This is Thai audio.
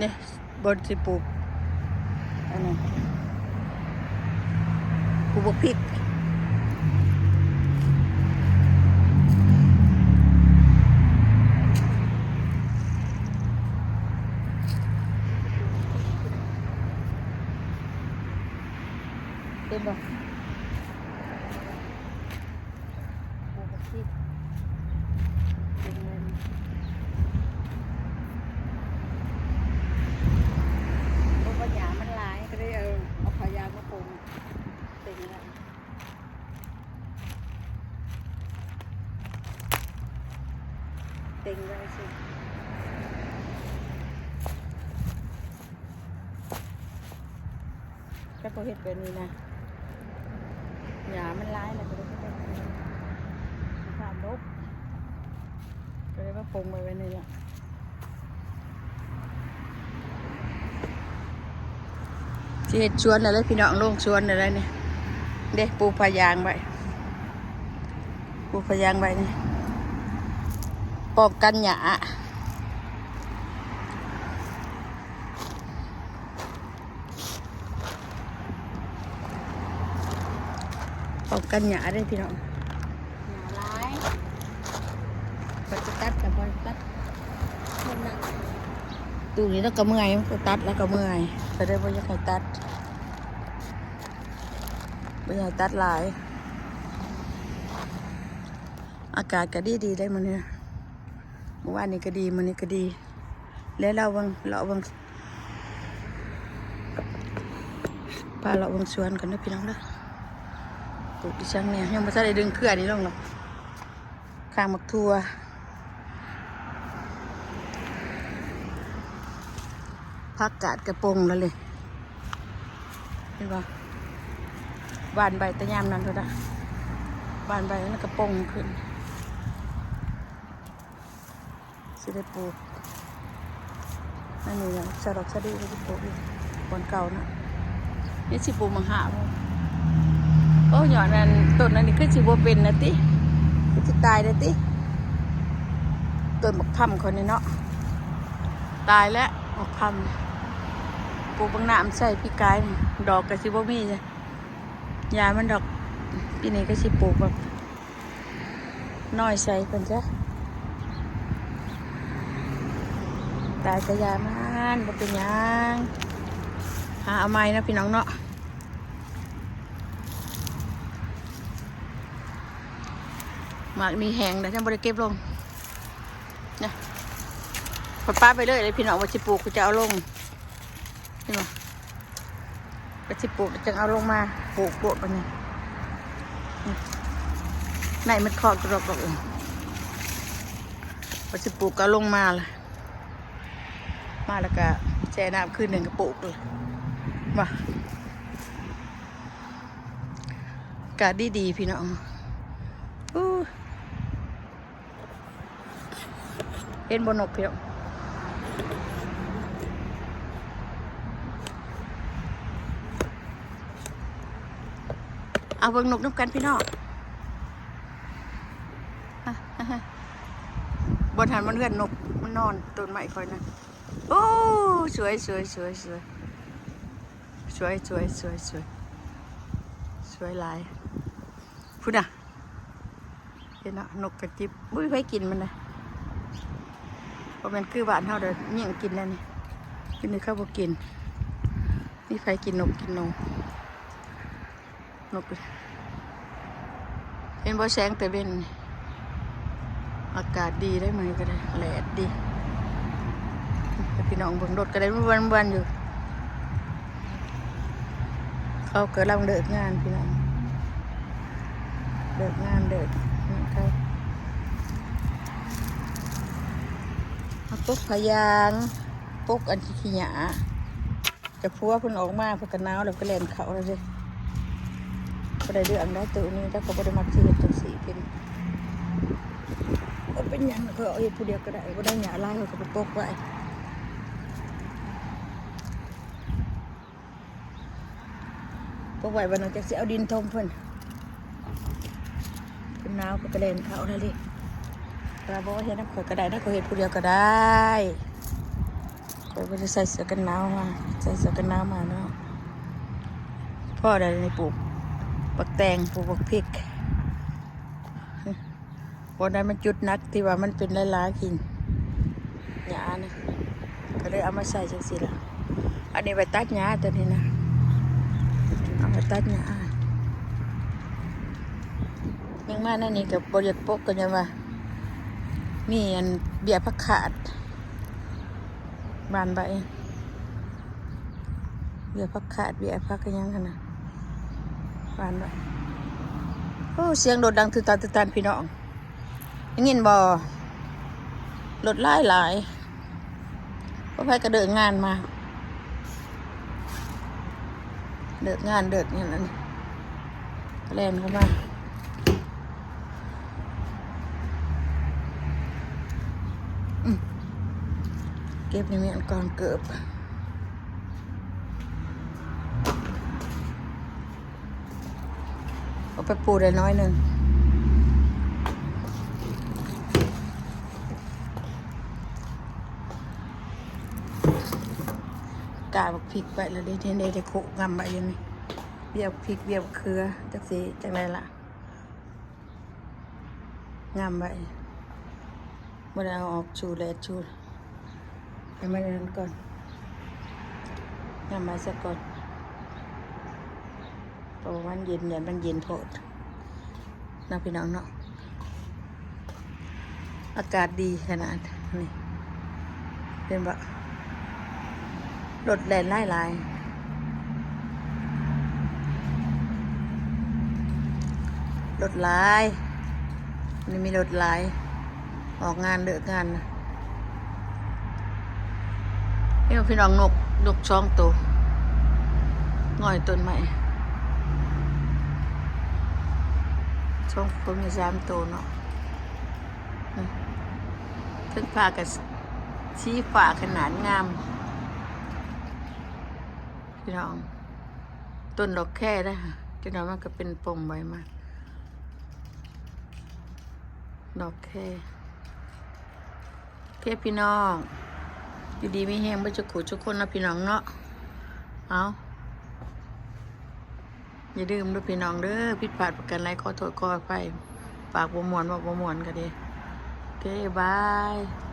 ne? Bird si po ano pupupit Terima. ก็พอเห็ดแบบนี้นะหยามันร้ายแล้วก็เลยไม่ได้สภาพลบก็เลยมาปงไว้ไว้นี่แหละสิเฮ็ดชวนอะไรพี่น้องลงชวนอะไรเนี่ยเด็กปูพยางไว้ปูพยางไว้นี่ปองกันหยา องกันหยาได้อพี่น้องหยาร้ายพอจะตัดกับพอตัดคนน่ะตูนี้แล้วก็เมื่อยมันก็ตัดแล้วก็เมื่อยก็ได้บ่อยากให้ตัดไม่อยากตัดหลาย อากาศก็ดีดีได้มันเนี่ยเมื่อวานนี้ก็ดีมันนี้ก็ดี แล้วเราวังเราวังพาเราวังสวนกันนะพี่น้องเด้อ ปลูกดิฉันเนี่ยยังไม่ทันได้ดึงเครือนี้ลงหรอกข้างมักทัวพักกาดกระโปรงแล้วเลยเห็นปะบานใบตะยามนั้นก็ได้บานใบนั้นกระโปงขึ้นสิได้ปลูกนั่นนี่นะสลักสะดีก็จะปลูกอยู่บนเก่านะนี่สิปลูกมังหาบ่ โอ้หยอดนั่นต้นนั้นนี่คือสิบ่เป็นนะติคือสิตายนะติต้นบักคำคนนี้เนาะตายแล้วบักคำปลูกบางน้ำใส่พี่กายดอกกระสิบ่มีจ้ะยามันดอกปีนี้ก็สิปลูกแบบน้อยใส่เพิ่นจ้ะตายกระยามันบ่เป็นยังหาเอาไม้นะพี่น้องเนาะ หมากนี่แห้งแต่ฉันบ่ได้เก็บลงนะพอป้าไปเลยเลยพี่น้องว่าสิปูกก็จะเอาลงเห็นบ่ก็สิปลูจังเอาลงมาปลูกโบดไปนี่ไหนมันคลอกกรอกกรอกเองก็สิปลูก็ลงมาเลยมาแล้วก็แช่น้ำคืนหนึ่งก็ปลูกเลยว่ากาดีดีๆพี่น้องอู้ เห็นบนนกพี่น้องเอาเบิ่งนกน้ำกันพี่น้องบนหันมันเลื่อนนกมันนอนต้นไม้คอยนะโอ้สวยสวยสวยสวยสวยสวยสวยสวยสวยลายพูดน่ะเห็นเนาะนกกระจิบบุ้ยไปกินมันนะ เพราะมันคือบ้านเฮาเด้อเยี่ยงกินแล้วนี่กินนี่เขาวบ่กิน นี่ใครกินนกกินนกนกเป็นบ่แสงแต่เป็นอากาศดีได้ไหมก็ได้แหลดดีพี่น้องเบิ่งรถก็ได้วันวันๆอยู่ เขาเกิดลังเดิกงานพี่น้อง เดิกงานเดิกนี่เขา เอาปุ๊กพยางปุ๊กอันที่ขี้หยาจะพัวเพิ่นออกมาเพิ่นก็หนาวแล้วก็เล่นเขาแล้วสิก็ได้เรื่องได้ตัวนี้แล้วก็บ่ได้มักสิเฮ็ดจังซี่เป็นก็เป็นหยังก็เอาเฮ็ดผู้เดียวก็ได้บ่ได้หยาไลายเขาก็ไปปกไว้ปกไว้วันนั้นจักสิเอาดินทมเพิ่นเป็นหนาวก็ไปเล่นเขาแล้วดิ แต่บอกว่าเฮ็ดน้ำข่อยก็ได้นะก็เฮ็ดผู้เดียวก็ได้คอยไปใส่เสื้อกันหนาวมาใส่เสื้อกันหนาวมาเนาะพ่อได้ในปลูกปักแตงปลูกปักพริกวันนั้นมันจุดนักที่ว่ามันเป็นลายๆกินหญ้านะก็เลยเอามาใส่จังสิละอันนี้ไปตัดหญ้าตัวนี้นะเอาไปตัดหญ้ายังมานนนี่กับบริยากปกกันยังว่า มีอันเบียร์ผักขาด บานใบเบียร์ผักขาดเบียร์ผักกันยังขนาดบานใบโอ้เสียงโดดดังตือตาตือตานพี่น้องยังยินบอรถไล่หลายเพราะไปกระเดินงานมา เดินงานเดินอย่างนั้นแลนเข้ามา เก็บในเมียนก่อนเกือบเอาไปปูได้น้อยหนึ่งกาบักพริกไปแล้วได้เทนได้ได้โขกงำไปยังนี่เบียบพริกเบียบเครือจักสีจังไรล่ะงำไป บ่ได้เอาออกชูแลชูให้มันนั้นก่อนนำมาสักก่อนเพราะวันเย็นเนี่ยมันเย็นโพดนะพี่น้องเนาะ อากาศดีขนาดนี่เป็นแบบรถแลนไล่ลายรถลายนี่มีรถลาย ออกงานเดือกงานนะนี่พี่น้องนกนกช่องตัวง่อยต้นใหม่ช่องตัวมีสามตัวเนาะอืมถึงฟ้ากับชี้ฟ้าขนาดงาม พี่น้อง ต้นดอกแค่ได้ค่ะจนมันก็เป็นปมใบมาดอกแค่ เพียพี่น้องอยู่ดีไม่แห้งไม่จะขู่ทุกคนนะพี่น้องเนาะเอาอย่าดื่มด้วยพี่น้องเด้อพิดพลาดประกันไรขอโทษขอไปปากบวมวนบอกบวมวนกันดีโอเคบาย